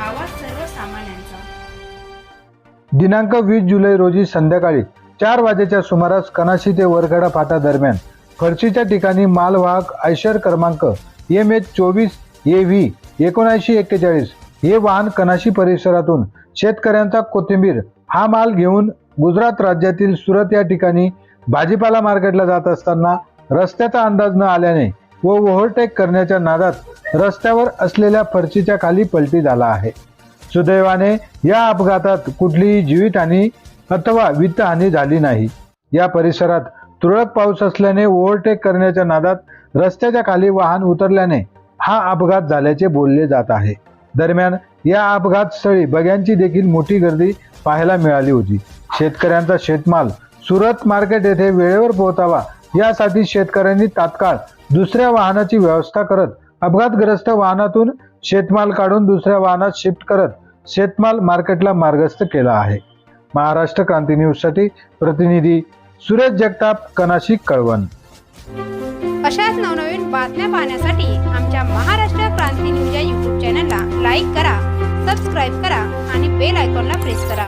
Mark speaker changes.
Speaker 1: आवाज सर्वसामान्यांचा.
Speaker 2: दिनांक वीस जुलै रोजी संध्याकाळी चार वाजेच्या सुमारास कनाशी ते वरखेडा फाटा दरम्यान फरशीच्या ठिकाणी मालवाहक आयशर क्रमांक एम एच चोवीस ए व्ही एकोणऐंशी एक्केचाळीस हे वाहन कनाशी परिसरातून शेतकऱ्यांचा कोथिंबीर हा माल घेऊन गुजरात राज्यातील सुरत या ठिकाणी भाजीपाला मार्केटला जात असताना रस्त्याचा अंदाज न आल्याने व ओव्हरटेक करण्याच्या नादात रस्त्यावर असलेल्या फरशीच्या खाली पलटी झाला आहे. सुदैवाने या अपघातात कुठलीही जीवितहानी अथवा वित्तहानी झाली नाही. या परिसरात तुरळक पाऊस असल्याने ओव्हरटेक करण्याच्या नादात रस्त्याच्या खाली वाहन उतरल्याने हा अपघात झाल्याचे बोलले जात आहे. दरम्यान या अपघात स्थळी बग्यांची देखील मोठी गर्दी पाहायला मिळाली होती. शेतकऱ्यांचा शेतमाल सुरत मार्केट येथे वेळेवर पोहोचावा यासाठी शेतकऱ्यांनी तात्काळ दुसऱ्या वाहनाची व्यवस्था करत अपघातग्रस्त वाहनातून शेतमाल काढून दुसऱ्या वाहनात शिफ्ट करत शेतमाल मार्केटला मार्गस्थ केला आहे. महाराष्ट्र क्रांती न्यूजसाठी प्रतिनिधी सुरेश जगताप कनाशी कळवण.
Speaker 1: अशाच नवनवीन बातम्या पाहण्यासाठी आमच्या महाराष्ट्र क्रांती न्यूज या यूट्यूब चॅनलला लाईक करा सबस्क्राईब करा आणि बेल आयकॉनला प्रेस करा.